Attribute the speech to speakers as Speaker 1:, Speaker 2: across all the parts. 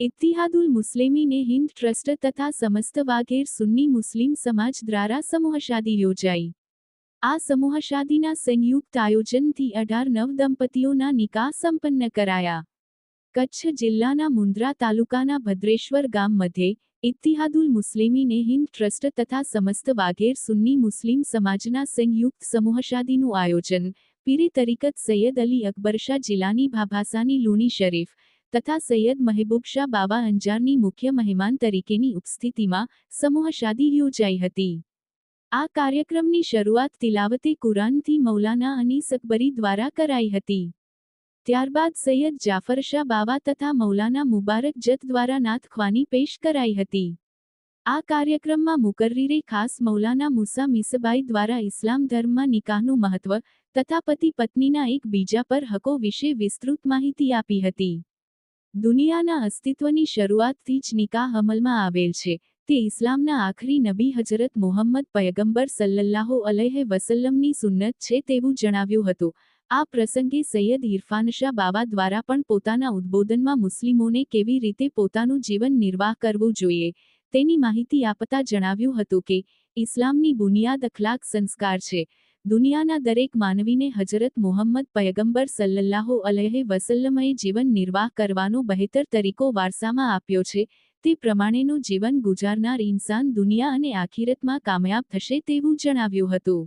Speaker 1: ઇત્તિહાદુલ મુસ્લિમીને Hind trust તથા સમસ્ત વાઘેર સુન્ની મુસ્લિમ સમાજ દ્વારા સમૂહશાદી યોજાઈ આ સમૂહશાદીના સંયુક્ત આયોજનથી અઢાર નવ દંપતીઓના નિકાહ સંપન્ન કરાયા કચ્છ જિલ્લાના મુન્દ્રા તાલુકાના ભદ્રેશ્વર ગામ મધ્યે ઇત્તિહાદુલ મુસ્લિમીને હિન્દ ટ્રસ્ટ તથા સમસ્ત વાઘેર સુન્ની મુસ્લિમ સમાજના સંયુક્ત સમૂહશાદીનું આયોજન, પીરે તરીકત સૈયદ અલી અકબરશાહ જિલ્લાની ભાભાસાની લુણી શરીફ તથા સૈયદ મહેબૂબશાહ બાવા અંજારની મુખ્ય મહેમાન તરીકેની ઉપસ્થિતિમાં સમૂહશાદી યોજાઈ હતી. આ કાર્યક્રમની શરૂઆત તિલાવતે કુરાનથી મૌલાના અનીસ અકબરી દ્વારા કરાઈ હતી. ત્યારબાદ સૈયદ જાફરશાહ બાવા તથા મૌલાના મુબારક જત દ્વારા નાથખવાની પેશ કરાઈ હતી. આ કાર્યક્રમમાં મુકર્રીરે ખાસ મૌલાના મુસા મિસબાઈ દ્વારા ઇસ્લામ ધર્મમાં નિકાહનું મહત્વ તથા પતિ પત્નીના એક બીજા પર હકો વિશે વિસ્તૃત માહિતી આપી હતી. દુનિયાના અસ્તિત્વની શરૂઆતથી જ નિકાહ અમલમાં આવેલ છે. તે ઇસ્લામના આખરી નબી હજરત મોહમ્મદ પયગંબર સલ્લલ્લાહુ અલૈહ વસલ્લમની સુન્નત છે તેવું જણાવ્યું હતું. આ પ્રસંગે સૈયદ ઇરફાનશાહ બાવા દ્વારા પણ પોતાના ઉદ્બોધનમાં મુસ્લિમોને કેવી રીતે પોતાનું જીવન નિર્વાહ કરવું જોઈએ, તેની માહિતી આપતા જણાવ્યું હતું કે, ઇસ્લામની બુનિયાદ અખલાક સંસ્કાર છે. દુનિયાના દરેક માનવીને હજરત મોહમ્મદ પયગંબર સલ્લલ્લાહુ અલહે વસલ્લમએ જીવન નિર્વાહ કરવાનો બહેતર તરીકો વારસામાં આપ્યો છે, તે પ્રમાણેનું જીવન ગુજારનાર ઇન્સાન દુનિયા અને આખિરતમાં કામયાબ થશે તેવું જણાવ્યું હતું.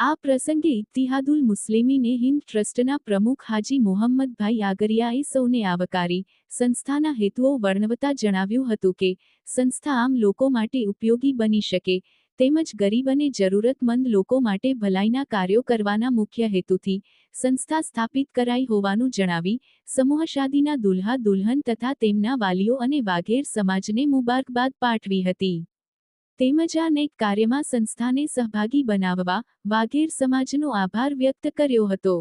Speaker 1: આ પ્રસંગે ઇતિહાદુલ મુસ્લિમીને હિન્દ ટ્રસ્ટના પ્રમુખ હાજી મોહમ્મદભાઈ આગરિયાએ સૌને આવકારી સંસ્થાના હેતુઓ વર્ણવતા જણાવ્યું હતું કે, સંસ્થા આમ લોકો માટે ઉપયોગી બની શકે, તેમજ ગરીબ અને જરૂરતમંદ લોકો માટે ભલાઈના કાર્યો કરવાના મુખ્ય હેતુથી સંસ્થા સ્થાપિત કરાઈ હોવાનું જણાવી, સમૂહ શાદીના દુલ્હા દુલ્હન તથા તેમના વાલીઓ અને વાઘેર સમાજને મુબારકબાદ પાઠવી હતી. તેમજ આ કાર્યમાં સંસ્થાને સહભાગી બનાવવા વાઘેર સમાજનો આભાર વ્યક્ત કર્યો હતો.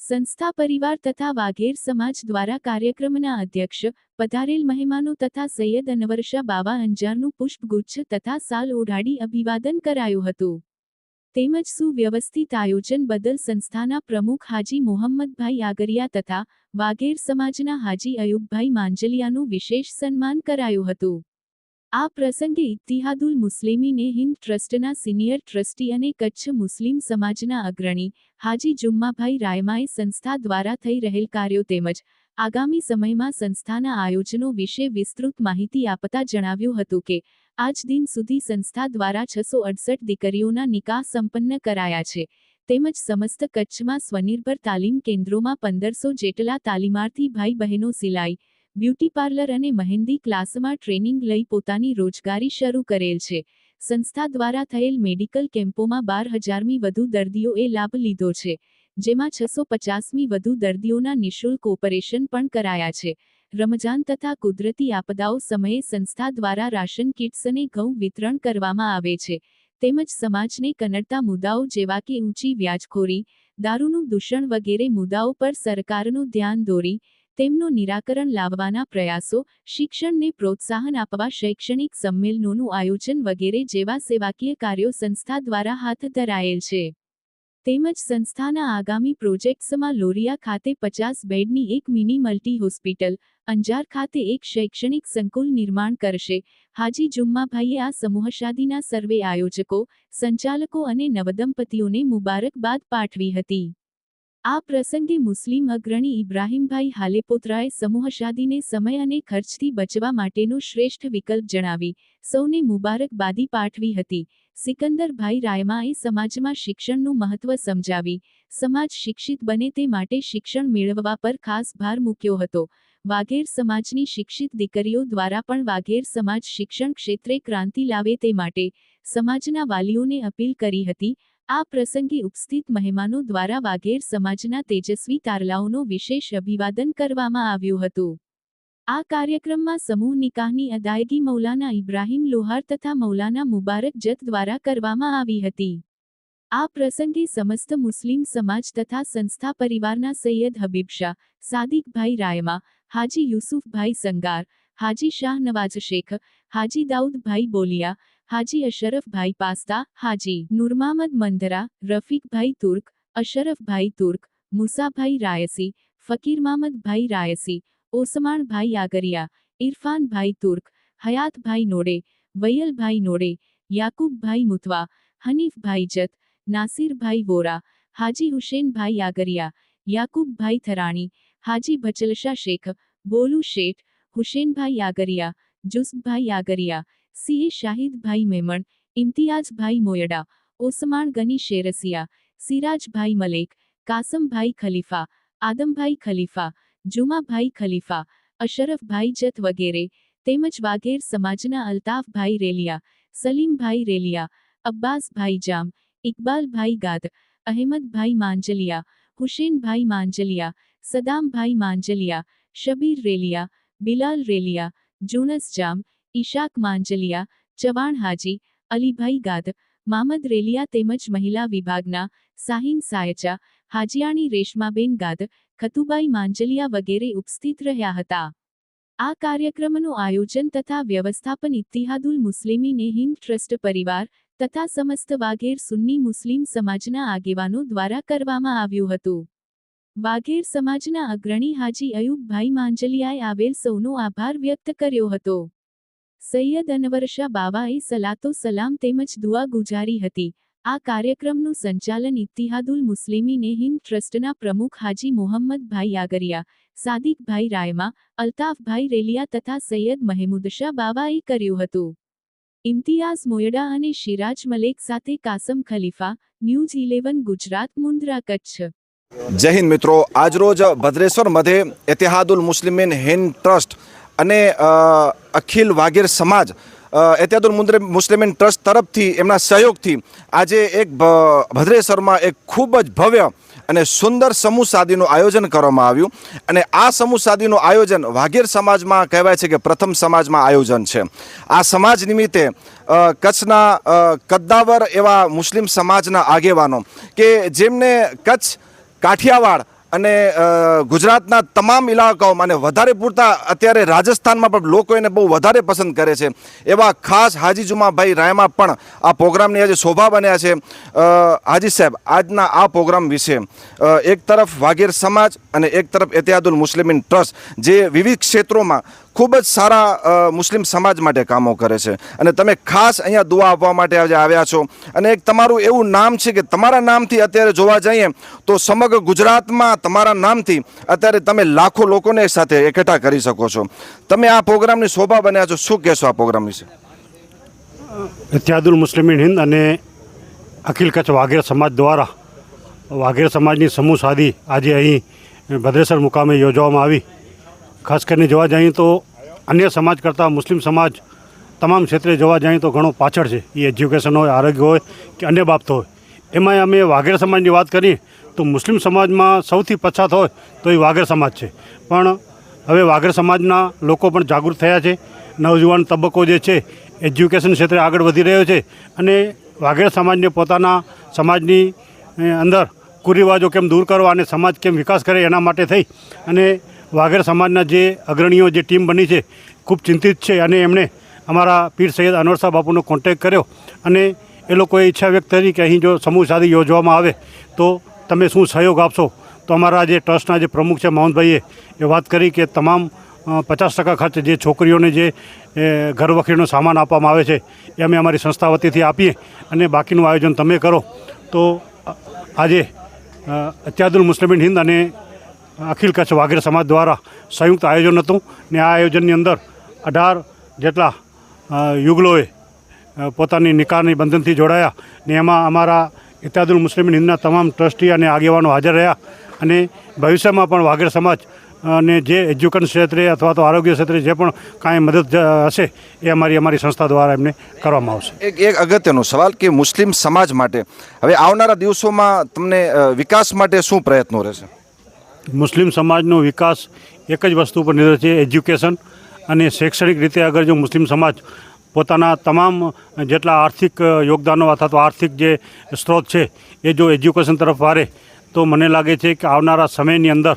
Speaker 1: સંસ્થા પરિવાર તથા વાઘેર સમાજ દ્વારા કાર્યક્રમના અધ્યક્ષ, પધારેલ મહેમાનો તથા સૈયદ અનવરશા બાવા અંજારનું પુષ્પગુચ્છ તથા સાલ ઓઢાડી અભિવાદન કરાયું હતું. તેમજ સુવ્યવસ્થિત આયોજન બદલ સંસ્થાના પ્રમુખ હાજી મોહમ્મદભાઈ આગરિયા તથા વાઘેર સમાજના હાજી અયુબભાઈ માંજલિયાનું વિશેષ સન્માન કરાયું હતું. આ પ્રસંગે ઇત્તિહાદુલ મુસ્લિમીને હિન્દ ટ્રસ્ટના સિનિયર ટ્રસ્ટી અને કચ્છ મુસ્લિમ સમાજના અગ્રણી હાજી જુમ્માભાઈ રાયમાએ સંસ્થા દ્વારા થઈ રહેલ કાર્યો તેમજ આગામી સમયમાં સંસ્થાના આયોજનો વિશે વિસ્તૃત માહિતી આપતા જણાવ્યું હતું કે, આજ દિન સુધી સંસ્થા દ્વારા છસો અડસઠ દીકરીઓના નિકાહ સંપન્ન કરાયા છે. તેમજ સમસ્ત કચ્છમાં સ્વનિર્ભર તાલીમ કેન્દ્રોમાં પંદરસો જેટલા તાલીમાર્થી ભાઈ બહેનો સિલાઈ બ્યુટી પાર્લર અને મહેંદી ક્લાસમાં ટ્રેનિંગ લઈ પોતાની રોજગારી શરૂ કરેલ છે. સંસ્થા દ્વારા થયેલ મેડિકલ કેમ્પોમાં બાર હજારમી વધુ દર્દીઓએ લાભ લીધો છે, જેમાં છસો પચાસમી વધુ દર્દીઓના નિઃશુલ્ક ઓપરેશન પણ કરાયા છે. રમજાન તથા કુદરતી આપદાઓ સમયે સંસ્થા દ્વારા રાશન કિટ્સ અને ઘઉં વિતરણ કરવામાં આવે છે. તેમજ સમાજને કનડતા મુદ્દાઓ જેવા કે ઊંચી વ્યાજખોરી, દારૂનું દૂષણ વગેરે મુદ્દાઓ પર સરકારનું ધ્યાન દોરી તેમનું નિરાકરણ લાવવાના પ્રયાસો, શિક્ષણને પ્રોત્સાહન આપવા શૈક્ષણિક સંમેલનોનું આયોજન વગેરે જેવા સેવાકીય કાર્યો સંસ્થા દ્વારા હાથ ધરાયેલ છે. તેમજ સંસ્થાના આગામી પ્રોજેક્ટ્સમાં લોરિયા ખાતે પચાસ બેડની એક મિની મલ્ટી હોસ્પિટલ, અંજાર ખાતે એક શૈક્ષણિક સંકુલ નિર્માણ કરશે. હાજી જુમ્માભાઈએ આ સમૂહશાદીના સર્વે આયોજકો, સંચાલકો અને નવદંપતીઓને મુબારકબાદ પાઠવી હતી. આ પ્રસંગે મુસ્લિમ અગ્રણી ઇબ્રાહીમભાઈ હાલેપોત્રાએ સમૂહ શાદીને સમય અને ખર્ચથી બચવા માટેનો શ્રેષ્ઠ વિકલ્પ જણાવી, સૌને મુબારકબાદી પાઠવી હતી. સિકંદરભાઈ રાયમાએ સમાજમાં શિક્ષણનું મહત્વ સમજાવી, સમાજ શિક્ષિત બને તે માટે શિક્ષણ મેળવવા પર ખાસ ભાર મૂક્યો હતો. વાઘેર સમાજની શિક્ષિત દીકરીઓ દ્વારા પણ વાઘેર સમાજ શિક્ષણ ક્ષેત્રે ક્રાંતિ લાવે તે માટે, સમાજના વાલીઓને અપીલ કરી હતી આ પ્રસંગે ઉપસ્થિત મહેમાનો દ્વારા વાઘેર સમાજના તેજસ્વી તારલાઓનો વિશેષ અભિવાદન કરવામાં આવ્યું હતું. આ કાર્યક્રમમાં સમૂહ નિકાહની અદાયગી મૌલાના ઇબ્રાહીમ લોહાર તથા મૌલાના મુબારક જત દ્વારા કરવામાં આવી હતી. આ પ્રસંગે સમસ્ત મુસ્લિમ સમાજ તથા સંસ્થા પરિવારના સૈયદ હબીબશાહ સાદિકભાઈ રાયમા, હાજી યુસુફભાઈ સંગાર, હાજી શાહ નવાજ શેખ, હાજી દાઉદભાઈ બોલિયા હાજી અશરફભાઈ પાસ્તા હાજી નુરમામદ મંદરા રફીકભાઈ તુર્ક અશરફભાઈ તુર્ક મુસાભાઈ રાયસી ફકીરમામદભાઈ રાયસી ઓસમાણભાઈ આગરિયા ઇરફાનભાઈ તુર્ક હયાતભાઈ નોડે વૈયલભાઈ નોડે યાકુબભાઈ મુતવા હનીફભાઈ જત નાસિરભાઈ વોરા હાજી હુસેનભાઈ આગરિયા યાકુબભાઈ થરાણી હાજી બચલશા શેખ બોલુ શેઠ હુસેનભાઈ આગરિયા જુસભાઈ આગરિયા સીએ શાહિદભાઈ મેમણ ઇમ્તિયાઝભાઈ મોયડા ઓસમાણ ગની શેરસિયા સિરાજભાઈ મલેક કાસમભાઈ ખલીફા આદમભાઈ ખલીફા જુમાભાઈ ખલીફા અશરફભાઈ જત વગેરે તેમજ વાઘેર સમાજના અલ્તાફભાઈ રેલિયા સલીમભાઈ રેલિયા અબ્બાસભાઈ જામ ઇકબાલભાઈ ગાદ અહેમદભાઈ માંજલિયા હુસેનભાઈ માંજલિયા સદામભાઈ માંજલિયા શબીર રેલિયા બિલાલ રેલિયા જુનસ જામ ઈશાક માંજલિયા, ચવાણ હાજી, અલીભાઈ ગાદ, મામદ રેલિયા તેમજ મહિલા વિભાગના સાહિન સાયચા, હાજીયાણી રેશમાબેન ગાદ, ખતુબાઈ માંજલિયા વગેરે ઉપસ્થિત રહ્યા હતા. આ કાર્યક્રમનું આયોજન તથા વ્યવસ્થાપન ઇતિહાદુલ મુસ્લિમીને હિન્દ ટ્રસ્ટ પરિવાર તથા સમસ્ત વાઘેર સુન્ની મુસ્લિમ સમાજના આગેવાનો દ્વારા કરવામાં આવ્યું હતું. વાઘેર સમાજના અગ્રણી હાજી અયુબભાઈ માંજલિયાએ આવેલ સૌનો આભાર વ્યક્ત કર્યો હતો. સૈયદ અનવરશા બાવાએ સલાતો સલામ તેમજ દુઆ ગુજારી હતી. આ કાર્યક્રમનું સંચાલન ઇતિહાદુલ મુસ્લિમીને હિન્દ ટ્રસ્ટના પ્રમુખ હાજી મોહમ્મદભાઈ આગરિયા, સાદિકભાઈ રાયમા, અલ્તાફભાઈ રેલિયા તથા સૈયદ મહેમુદશા બાવાએ કર્યું હતું. ઇમ્તિયાઝ મોયડા અને શિરાજ મલેક સાથે કાસમ ખલીફા, ન્યૂઝ ઇલેવન, ગુજરાત, મુન્દ્રા, કચ્છ.
Speaker 2: જય હિન્દ મિત્રો, આજરોજ ભદ્રેશ્વર મધ્યે ઇતિહાદુલ મુસ્લિમીન હિન્દ ટ્રસ્ટ અને અખિલ વાઘેર સમાજ એત્યાદુર મુદ્રે મુસ્લિમીન ટ્રસ્ટ તરફથી એમના સહયોગથી આજે એક ભ- ભદ્રેશ્વરમાં એક ખૂબ જ ભવ્ય અને સુંદર સમૂહ સાદીનું આયોજન કરવામાં આવ્યું. અને આ સમૂહ સાદીનું આયોજન વાઘેર સમાજમાં કહેવાય છે કે પ્રથમ સમાજમાં આયોજન છે. આ સમાજ નિમિત્તે કચ્છના કદ્દાવર એવા મુસ્લિમ સમાજના આગેવાનો કે જેમને કચ્છ કાઠિયાવાડ અને ગુજરાતના તમામ ઇલાકાઓમાં અને વધારે પૂરતા અત્યારે રાજસ્થાનમાં પણ લોકો એને બહુ વધારે પસંદ કરે છે. એવા ખાસ હાજી જુમાભાઈ રાયમા પણ આ પ્રોગ્રામની આજે શોભા બન્યા છે. હાજી સાહેબ, આજના આ પ્રોગ્રામ વિશે એક તરફ વાઘેર સમાજ અને એક તરફ એતિયાદુલ મુસ્લિમીન ટ્રસ્ટ જે વિવિધ ક્ષેત્રોમાં ખૂબ જ સારા મુસ્લિમ સમાજ માટે કામો કરે છે. અને તમે ખાસ અહીંયા દુઆ આપવા માટે આજે આવ્યા છો. અને એક તમારું એવું નામ છે કે તમારા નામથી અત્યારે જોવા જઈએ તો સમગ્ર ગુજરાતમાં તમારા નામથી અત્યારે તમે લાખો લોકોને સાથે એકઠા કરી શકો છો. તમે આ પ્રોગ્રામની શોભા બન્યા છો. શું કહેશો આ પ્રોગ્રામ વિશે?
Speaker 3: ઇત્યાદુલ મુસ્લિમીન હિન્દ અને અખિલ કચ્છ વાઘેર સમાજ દ્વારા વાઘેર સમાજની સમૂહ સાદી આજે અહીં ભદ્રેસર મુકામે યોજવામાં આવી. ખાસ કરીને જોવા જઈએ તો અન્ય સમાજ કરતાં મુસ્લિમ સમાજ તમામ ક્ષેત્રે જોવા જઈએ તો ઘણો પાછળ છે. એ એજ્યુકેશન હોય, આરોગ્ય હોય કે અન્ય બાબતો હોય. એમાં અમે વાઘેર સમાજની વાત કરીએ તો મુસ્લિમ સમાજમાં સૌથી પછાત હોય તો એ વાઘેર સમાજ છે. પણ હવે વાઘેર સમાજના લોકો પણ જાગૃત થયા છે. નવજુવાન તબક્કો જે છે એજ્યુકેશન ક્ષેત્રે આગળ વધી રહ્યો છે અને વાઘેર સમાજને પોતાના સમાજની અંદર કુરિવાજો કેમ દૂર કરવા અને સમાજ કેમ વિકાસ કરે એના માટે થઈ અને વાઘેર સમાજના જે અગ્રણીઓ, જે ટીમ બની છે, ખૂબ ચિંતિત છે અને એમણે અમારા પીર સૈયદ અનવર સાહેબ બાપુનો કોન્ટેક કર્યો અને એ લોકોએ ઈચ્છા વ્યક્ત કરી કે અહીં જો સમૂહ શાદી યોજવામાં આવે તો તમે શું સહયોગ આપશો? તો અમારા જે ટ્રસ્ટના જે પ્રમુખ છે મોહનભાઈએ એ વાત કરી કે તમામ પચાસ ટકા ખર્ચ જે છોકરીઓને જે ઘર વખરીનો સામાન આપવામાં આવે છે, એ અમે અમારી સંસ્થા વતીથી આપીએ અને બાકીનું આયોજન તમે કરો. તો આજે અત્યાદુલ મુસ્લિમીન હિન્દ અને અખિલ કચ્છ વાઘેર સમાજ દ્વારા સંયુક્ત આયોજન હતું ને આ આયોજનની અંદર અઢાર જેટલા યુગલોએ પોતાની નિકારની બંધનથી જોડાયા ને એમાં અમારા ઇત્યાદુલ મુસ્લિમ હિન્દના તમામ ટ્રસ્ટી અને આગેવાનો હાજર રહ્યા અને ભવિષ્યમાં પણ વાઘેર સમાજ અને જે એજ્યુકેશન ક્ષેત્રે અથવા તો આરોગ્ય ક્ષેત્રે જે પણ કાંઈ મદદ હશે એ અમારી અમારી સંસ્થા દ્વારા એમને કરવામાં આવશે.
Speaker 2: એક એક અગત્યનો સવાલ કે મુસ્લિમ સમાજ માટે હવે આવનારા દિવસોમાં તમને વિકાસ માટે શું પ્રયત્નો રહેશે?
Speaker 3: મુસ્લિમ સમાજનો વિકાસ એક જ વસ્તુ પર નિર્ભર છે, એજ્યુકેશન. અને શૈક્ષણિક રીતે અગર જો મુસ્લિમ સમાજ પોતાના તમામ જેટલા આર્થિક યોગદાનો અથવા તો આર્થિક જે સ્ત્રોત છે, એ જો એજ્યુકેશન તરફ વારે, તો મને લાગે છે કે આવનારા સમયની અંદર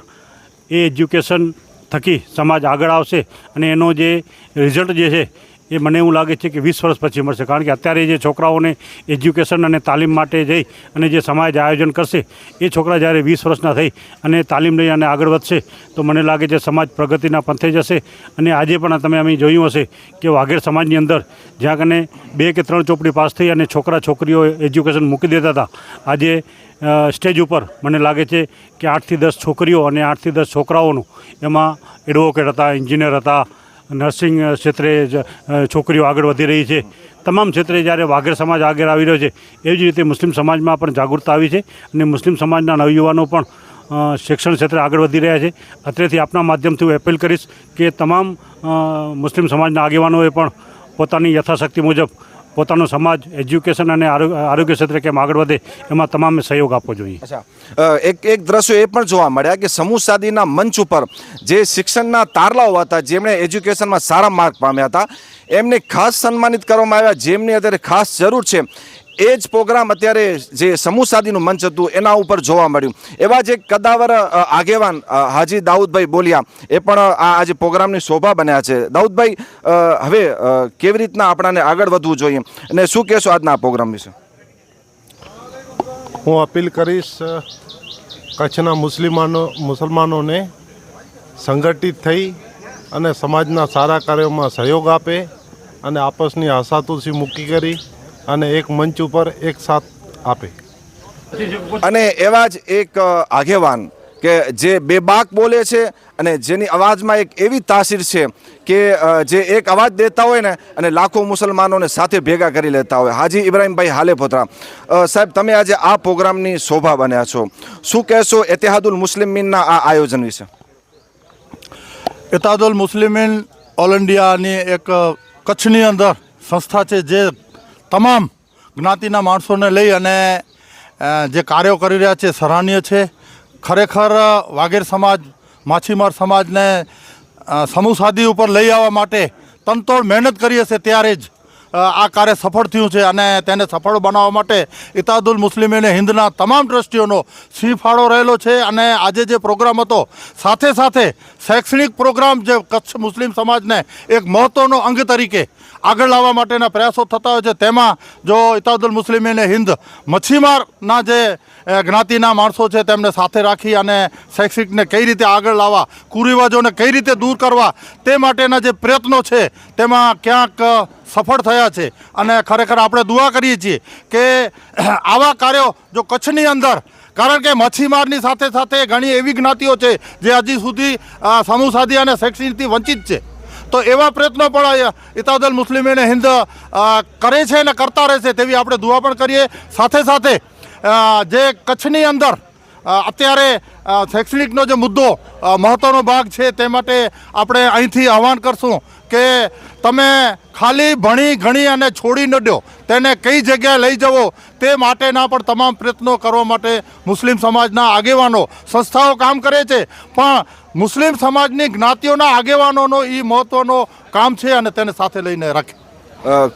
Speaker 3: એ એજ્યુકેશન થકી સમાજ આગળ આવશે. અને એનો જે રિઝલ્ટ જે છે એ મને એવું લાગે છે કે વીસ વર્ષ પછી મળશે. કારણ કે અત્યારે જે છોકરાઓને એજ્યુકેશન અને તાલીમ માટે જઈ અને જે સમાજ આયોજન કરશે, એ છોકરા જ્યારે વીસ વર્ષના થઈ અને તાલીમ લઈ અને આગળ વધશે, તો મને લાગે છે સમાજ પ્રગતિના પંથે જશે. અને આજે પણ તમે અમે જોયું હશે કે વાઘેર સમાજની અંદર જ્યાં કને બે કે ત્રણ ચોપડી પાસ થઈ અને છોકરા છોકરીઓ એજ્યુકેશન મૂકી દેતા હતા. આજે સ્ટેજ ઉપર મને લાગે છે કે આઠથી દસ છોકરીઓ અને આઠથી દસ છોકરાઓનું એમાં એડવોકેટ હતા એન્જિનિયર હતા નર્સિંગ ક્ષેત્રે છોકરીઓ આગળ વધી રહી છે. તમામ ક્ષેત્રે જ્યારે વાઘર સમાજ આગળ આવી રહ્યો છે એવી જ રીતે મુસ્લિમ સમાજમાં પણ જાગૃતતા આવી છે અને મુસ્લિમ સમાજના નવયુવાનો પણ શિક્ષણ ક્ષેત્રે આગળ વધી રહ્યા છે. અત્રેથી આપના માધ્યમથી હું અપીલ કરીશ કે તમામ મુસ્લિમ સમાજના આગેવાનોએ પણ પોતાની યથાશક્તિ મુજબ પોતાનો સમાજ, એજ્યુકેશન અને આરોગ્ય ક્ષેત્રે કેમ આગળ વધે, એમાં તમામે સહયોગ આપવો જોઈએ.
Speaker 2: એક એક દ્રશ્યો એ પણ જોવા મળ્યા કે સમૂહ સાદીના મંચ ઉપર જે શિક્ષણના તારલાઓ હતા, જેમણે એજ્યુકેશનમાં સારા માર્ક પામ્યા હતા, એમને ખાસ સન્માનિત કરવામાં આવ્યા, જેમની અત્યારે ખાસ જરૂર છે. એ જ પ્રોગ્રામ અત્યારે જે સમૂહ સાદીનું મંચ હતું, એના ઉપર જોવા મળ્યું. એવા જે કદાવર આગેવાન હાજી દાઉદભાઈ બોલ્યા, એ પણ આ આજે પ્રોગ્રામની શોભા બન્યા છે. દાઉદભાઈ હવે કેવી રીતના આપણાને આગળ વધવું જોઈએ? અને શું કહેશો આજના પ્રોગ્રામ વિશે?
Speaker 4: હું અપીલ કરીશ કચ્છના મુસ્લિમાનો, મુસલમાનોને સંગઠિત થઈ અને સમાજના સારા કાર્યોમાં સહયોગ આપે અને આપસની હસાતુસી મૂકી કરી અને એક મંચ ઉપર એક સાથ આપે.
Speaker 2: અને એવા જ એક આગેવાન કે જે બેબાક બોલે છે અને જેની અવાજમાં એક એવી તાસીર છે કે જે એક અવાજ દેતા હોય ને અને લાખો મુસલમાનોને સાથે ભેગા કરી લેતા હોય. હાજી ઇબ્રાહીમભાઈ હાલે પોતરા. સાહેબ તમે આજે આ પ્રોગ્રામની શોભા બન્યા છો. શું કહેશો એતિહાદુલ મુસ્લિમીનના આ આયોજન વિશે?
Speaker 5: એતિહાદુલ મુસ્લિમીન ઓલ ઇન્ડિયાની એક કચ્છની અંદર સંસ્થા છે જે તમામ જ્ઞાતિના માણસોને લઈ અને જે કાર્યો કરી રહ્યા છે, સરાહનીય છે. ખરેખર વાઘેર સમાજ, માછીમાર સમાજને સમૂહ સાદી ઉપર લઈ આવવા માટે તનતોડ મહેનત કરી હશે ત્યારે જ આ કાર્ય સફળ થયું છે અને તેને સફળ બનાવવા માટે ઇતાદુલ મુસ્લિમીને હિન્દના તમામ ટ્રસ્ટીઓનો ફાળો રહેલો છે અને આજે જે પ્રોગ્રામ હતો, સાથે સાથે શૈક્ષણિક પ્રોગ્રામ જે કચ્છ મુસ્લિમ સમાજને એક મહત્ત્વનો અંગ તરીકે આગળ લાવવા માટેના પ્રયાસો થતા હોય છે, તેમાં જો ઇતાદુલ મુસ્લિમીને હિન્દ મચ્છીમારના જે જ્ઞાતિના માણસો છે તેમને સાથે રાખી અને શૈક્ષણિકને કઈ રીતે આગળ લાવવા, કુરિવાજોને કઈ રીતે દૂર કરવા, તે માટેના જે પ્રયત્નો છે, તેમાં ક્યાંક સફળ થયા છે. અને ખરેખર આપણે દુઆ કરીએ છીએ કે આવા કાર્યો જો કચ્છની અંદર, કારણ કે મચ્છીમારની સાથે સાથે ઘણી એવી જ્ઞાતિઓ છે જે હજી સુધી સમૂહ સાધી અને શૈક્ષણિકથી વંચિત છે. તો એવા પ્રયત્નો પણ ઇતાદલ મુસ્લિમીને હિન્દ કરે છે અને કરતા રહેશે તેવી આપણે દુઆ પણ કરીએ. સાથે સાથે જે કચ્છની અંદર અત્યારે શૈક્ષણિકનો જે મુદ્દો મહત્ત્વનો ભાગ છે તે માટે આપણે અહીંથી આહવાન કરશું. કે તમે ખાલી ભણી ઘણી અને છોડી ન દો. તેને કઈ જગ્યાએ લઈ જવો તે માટેના પણ તમામ પ્રયત્નો કરવા માટે મુસ્લિમ સમાજના આગેવાનો સંસ્થાઓ કામ કરે છે. પણ મુસ્લિમ સમાજની જ્ઞાતિઓના આગેવાનોનો એ મહત્વનો કામ છે અને તેને સાથે લઈને રાખે.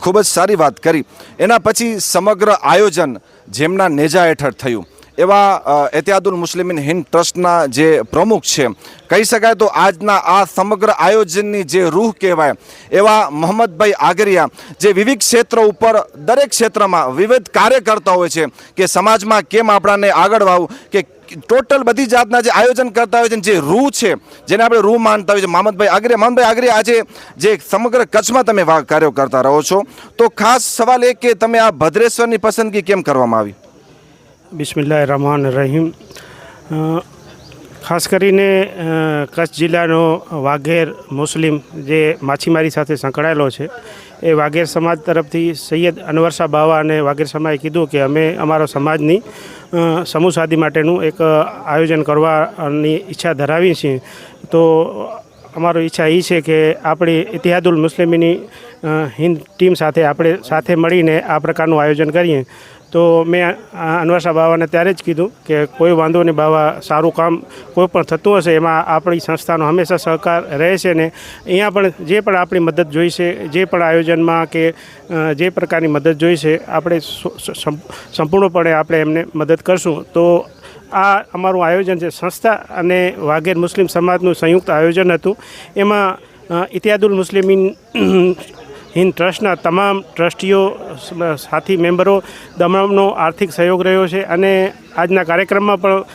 Speaker 2: ખૂબ જ સારી વાત કરી. એના પછી સમગ્ર આયોજન જેમના નેજા હેઠળ થયું. એવા એતિયાદુલ મુસ્લિમીન હિન્દ ટ્રસ્ટના જે પ્રમુખ છે, કહી શકાય તો આજના આ સમગ્ર આયોજનની જે રૂહ કહેવાય, એવા મોહમ્મદભાઈ આગરિયા, જે વિવિધ ક્ષેત્ર ઉપર, દરેક ક્ષેત્રમાં વિવિધ કાર્ય કરતા હોય છે, કે સમાજમાં કેમ આપણાને આગળ વાવવું કે ટોટલ બધી જાતના જે આયોજન કરતા હોય છે જે રૂહ છે, જેને આપણે રૂહ માનતા હોય છે મામદભાઈ આગરે મામદભાઈ આગરે આજે જે સમગ્ર કચ્છમાં તમે કાર્યો કરતા રહો છો, તો ખાસ સવાલ એ કે તમે આ ભદ્રેશ્વરની પસંદગી કેમ કરવામાં આવી?
Speaker 6: બિસ્મિલ્લાહ રહમાન રહીમ ખાસ કરીને કચ્છ જિલ્લાનો વાઘેર મુસ્લિમ જે માછીમારી સાથે સંકળાયેલો છે, એ વાઘેર સમાજ તરફથી સૈયદ અનવર શાહ બાવા અને વાઘેર સમાએ કીધું કે અમે અમારા સમાજની સમૂહ શાદી માટેનું એક આયોજન કરવાની ઈચ્છા ધરાવી છીએ. તો અમારો ઈચ્છા એ છે કે આપણી ઇતિહાદુલ મુસ્લિમીની હિન્દ ટીમ સાથે આપણે સાથે મળીને આ પ્રકારનું આયોજન કરીએ. તો મેં અનવર શાહ બાવાને ત્યારે જ કીધું કે કોઈ વાંધો નહીં બાવા, સારું કામ કોઈ પણ થતું હશે, એમાં આપણી સંસ્થાનો હંમેશા સહકાર રહેશે ને અહીંયા પણ જે પણ આપણી મદદ જોઈશે, જે પણ આયોજનમાં કે જે પ્રકારની મદદ જોઈશે, આપણે સંપૂર્ણપણે આપણે એમને મદદ કરશું. તો આ અમારું આયોજન છે સંસ્થા અને વાઘેર મુસ્લિમ સમાજનું સંયુક્ત આયોજન હતું. એમાં ઇતિયાદુલ મુસ્લિમીન હિન્દ ટ્રસ્ટના તમામ ટ્રસ્ટીઓ સાથી મેમ્બરો તમામનો આર્થિક સહયોગ રહ્યો છે અને આજના કાર્યક્રમમાં પણ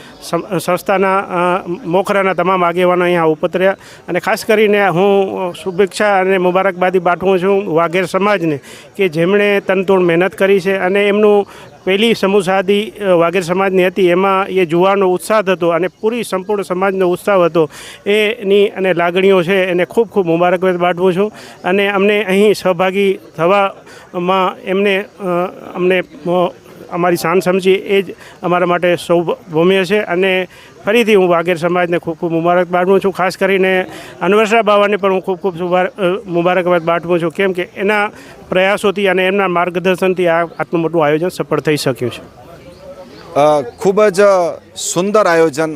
Speaker 6: સંસ્થાના મોખરાના તમામ આગેવાનો અહીંયા ઉપતર્યા અને ખાસ કરીને હું શુભેચ્છા અને મુબારકબાદી પાઠવું છું વાઘેર સમાજને કે જેમણે તનતોડ મહેનત કરી છે અને એમનું પહેલી સમૂહસાદી સાદી વાઘેર સમાજની હતી. એમાં એ જોવાનો ઉત્સાહ હતો અને પૂરી સંપૂર્ણ સમાજનો ઉત્સાહ હતો. એની અને લાગણીઓ છે એને ખૂબ ખૂબ મુબારકબાદ પાઠવું છું. અને અમને અહીં સહભાગી થવામાં એમને અમને અમારી શાન સમજી એ જ અમારા માટે સૌભૌમ્ય છે. અને ફરીથી હું વાઘેર સમાજને ખૂબ ખૂબ મુબારક પાઠવું છું. ખાસ કરીને અનવરસા બાવાને પણ હું ખૂબ ખૂબ મુબારકબાદ બાટવું છું. કેમ કે એના પ્રયાસોથી અને એમના માર્ગદર્શનથી આ આટલું મોટું આયોજન સફળ થઈ શક્યું છે.
Speaker 2: ખૂબ જ સુંદર આયોજન,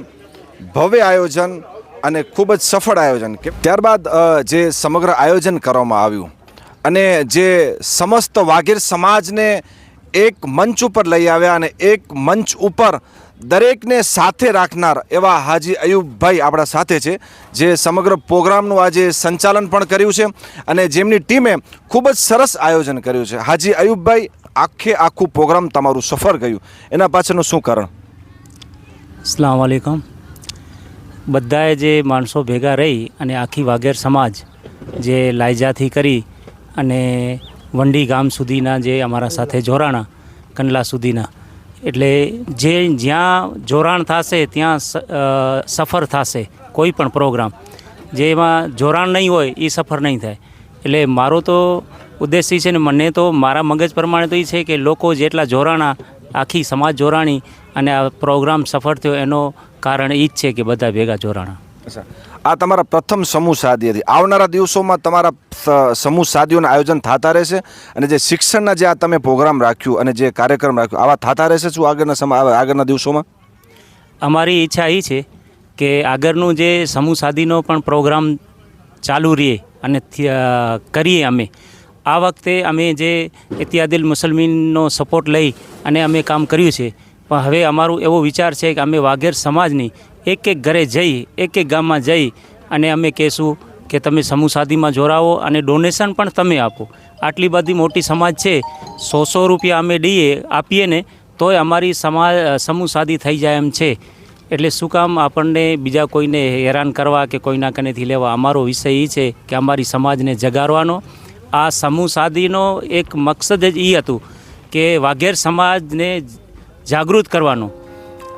Speaker 2: ભવ્ય આયોજન અને ખૂબ જ સફળ આયોજન. કે ત્યારબાદ જે સમગ્ર આયોજન કરવામાં આવ્યું અને જે સમસ્ત વાઘેર સમાજને એક મંચ ઉપર લઈ આવ્યા અને એક મંચ ઉપર દરેકને સાથે રાખનાર એવા હાજી અયુબભાઈ આપણા સાથે છે, જે સમગ્ર પ્રોગ્રામનું આજે સંચાલન પણ કર્યું છે અને જેમની ટીમે ખૂબ જ સરસ આયોજન કર્યું છે. હાજી અયુબભાઈ, આખે આખું પ્રોગ્રામ તમારું સફર ગયું. એના પાછળનું શું કારણ?
Speaker 7: અસલામ વાલેકમ. બધાએ જે માણસો ભેગા રહી અને આખી વાઘેર સમાજ જે લાયજાથી કરી અને વંડી ગામ સુધીના જે અમારા સાથે જોરાણા, કંડલા સુધીના. એટલે જે જ્યાં જોરાણ થશે, ત્યાં સફર થશે, કોઈ પણ પ્રોગ્રામ. જેમાં જોરાણ નહીં હોય એ સફર નહીં થાય. એટલે મારો તો ઉદ્દેશ છે ને, મને તો મારા મગજ પ્રમાણે તો એ છે કે લોકો જેટલા જોરાણા, આખી સમાજ જોરાણી અને આ પ્રોગ્રામ સફળ થયો એનો કારણ એ જ છે કે બધા ભેગા
Speaker 2: જોરાણા. આ તમારા પ્રથમ સમૂહ સાદી હતી. આવનારા દિવસોમાં તમારા સમૂહ સાદીઓના આયોજન થતા રહેશે અને જે શિક્ષણના જે આ તમે પ્રોગ્રામ રાખ્યું અને જે કાર્યક્રમ રાખ્યો, આવા થતા રહેશે શું આગળના સમય આગળના દિવસોમાં?
Speaker 7: અમારી ઈચ્છા એ છે કે આગળનું જે સમૂહ સાદીનો પણ પ્રોગ્રામ ચાલુ રહે અને કરીએ અમે. આ વખતે અમે જે ઇતિયાદિલ મુસલમીનનો સપોર્ટ લઈ અને અમે કામ કર્યું છે. પણ હવે અમારું એવો વિચાર છે કે અમે વાઘેર સમાજની એક એક ઘરે જઈ, એક એક ગામમાં જઈ અને અમે કહેશું કે તમે સમૂહ સાદીમાં જોડાવો અને ડોનેશન પણ તમે આપો. આટલી બધી મોટી સમાજ છે સો સો રૂપિયા અમે દઈએ આપીએ ને તોય અમારી સમાજ, સમૂહ સાદી થઈ જાય એમ છે. એટલે શું કામ આપણને બીજા કોઈને હેરાન કરવા કે કોઈના કનેથી લેવા? અમારો વિષય એ છે કે અમારી સમાજને જગાડવાનો. આ સમૂહ સાદીનો એક મકસદ જ એ હતું કે વાઘેર સમાજને જાગૃત કરવાનો.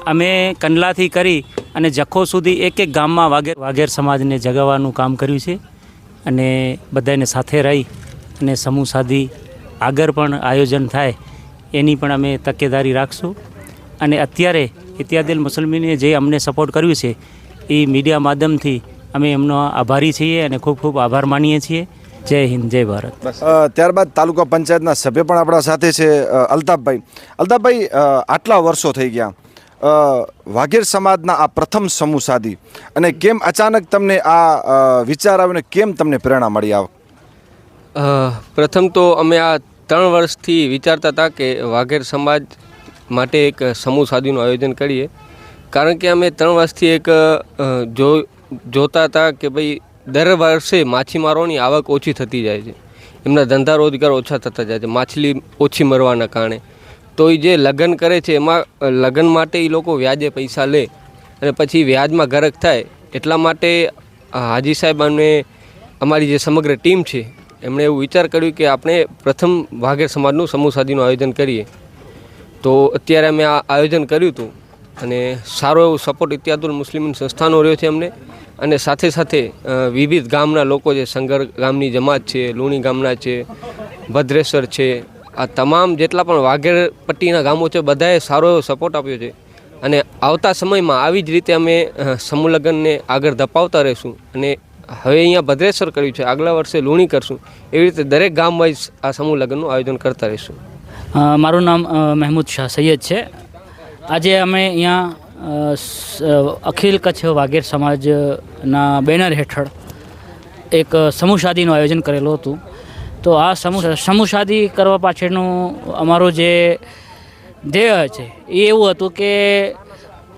Speaker 7: અમે કંડલાથી કરી અને જખો સુધી એક એક ગામમાં વાઘેર વાઘેર સમાજને જગાવવાનું કામ કર્યું છે અને બધાને સાથે રહી અને સમૂહ સાદી આગળ પણ આયોજન થાય એની પણ અમે તકેદારી રાખશું. અને અત્યારે ઇતિયાદિલ મુસલમીને જે અમને સપોર્ટ કર્યું છે એ મીડિયા માધ્યમથી અમે એમનો આભારી છીએ અને ખૂબ ખૂબ આભાર માનીએ છીએ. જય હિન્દ, જય ભારત.
Speaker 2: ત્યારબાદ તાલુકા પંચાયતના સભ્ય પણ આપણા સાથે છે અલ્તાફભાઈ. અલ્તાફભાઈ આટલા વર્ષો થઈ ગયા. વાઘેર સમાજના આ પ્રથમ સમૂહ સાદી અને કેમ અચાનક તમને આ વિચાર આવ્યો કેમ તમને પ્રેરણા મળી આવ?
Speaker 8: પ્રથમ તો અમે આ ત્રણ વર્ષથી વિચારતા હતા કે વાઘેર સમાજ માટે એક સમૂહ સાદીનું આયોજન કરીએ. કારણ કે અમે ત્રણ વર્ષથી એક જો, જોતા હતા કે ભાઈ દર વર્ષે માછીમારોની આવક ઓછી થતી જાય છે. એમના ધંધા રોજગાર ઓછા થતા જાય છે. માછલી ઓછી મરવાના કારણે. તો એ જે લગ્ન કરે છે, એમાં લગ્ન માટે એ લોકો વ્યાજે પૈસા લે અને પછી વ્યાજમાં ગરક થાય એટલા માટે હાજી સાહેબ અને અમારી જે સમગ્ર ટીમ છે, એમણે એવું વિચાર કર્યું કે આપણે પ્રથમ વાઘેર સમાજનું સમૂહ સાદીનું આયોજન કરીએ. તો અત્યારે અમે આ આયોજન કર્યું હતું અને સારો એવો સપોર્ટ ઇતિયાદુલ મુસ્લિમ સંસ્થાનો રહ્યો છે અમને અને સાથે સાથે વિવિધ ગામના લોકો જે સંગર ગામની જમાત છે, લુણી ગામના છે, ભદ્રેશ્વર છે આ તમામ જેટલા પણ વાઘેર પટ્ટીના ગામો છે, બધાએ સારો એવો સપોર્ટ આપ્યો છે. અને આવતા સમયમાં આવી જ રીતે અમે સમૂહલગ્નને આગળ ધપાવતા રહીશું અને હવે અહીંયા ભદ્રેશ્વર કર્યું છે, આગલા વર્ષે લુણી કરશું. એવી રીતે દરેક ગામ વાઇઝ આ સમૂહ લગ્નનું આયોજન કરતા રહીશું.
Speaker 9: મારું નામ મહેમૂદ શાહ સૈયદ છે. આજે અમે અહીંયા અખિલ કચ્છ વાઘેર સમાજના બેનર હેઠળ એક સમૂહ શાદીનું આયોજન કરેલું હતું. તો આ સમૂહ સમૂહ શાદી કરવા પાછળનું અમારો જે ધ્યેય છે, એ એવું હતું કે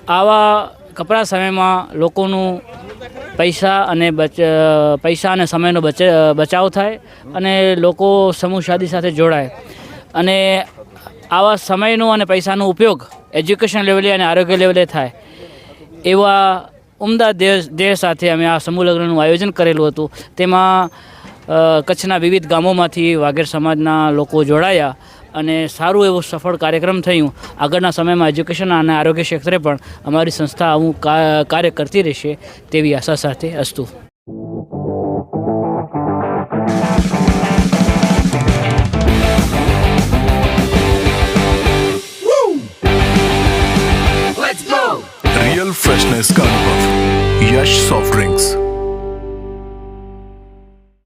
Speaker 9: આવા કપરા સમયમાં લોકોનું પૈસા અને બચ, પૈસા અને સમયનો બચ, બચાવ થાય અને લોકો સમૂહ શાદી સાથે જોડાય. અને આવા સમયનો અને પૈસાનો ઉપયોગ એજ્યુકેશન લેવલે અને આરોગ્ય લેવલે થાય. એવા ઉમદા દેહ દેહ સાથે અમે આ સમૂહ લગ્નનું આયોજન કરેલું હતું. તેમાં કચ્છના વિવિધ ગામોમાંથી વાઘેર સમાજના લોકો જોડાયા અને સારું એવું સફળ કાર્યક્રમ થયું આગળના સમયમાં એજ્યુકેશન અને આરોગ્ય ક્ષેત્રે પણ અમારી સંસ્થા આવું કા- કાર્ય કરતી રહેશે તેવી આશા સાથે અસ્તુ
Speaker 10: रियल फ्रेशनेस का अनुभव यश सॉफ्ट ड्रिंक्स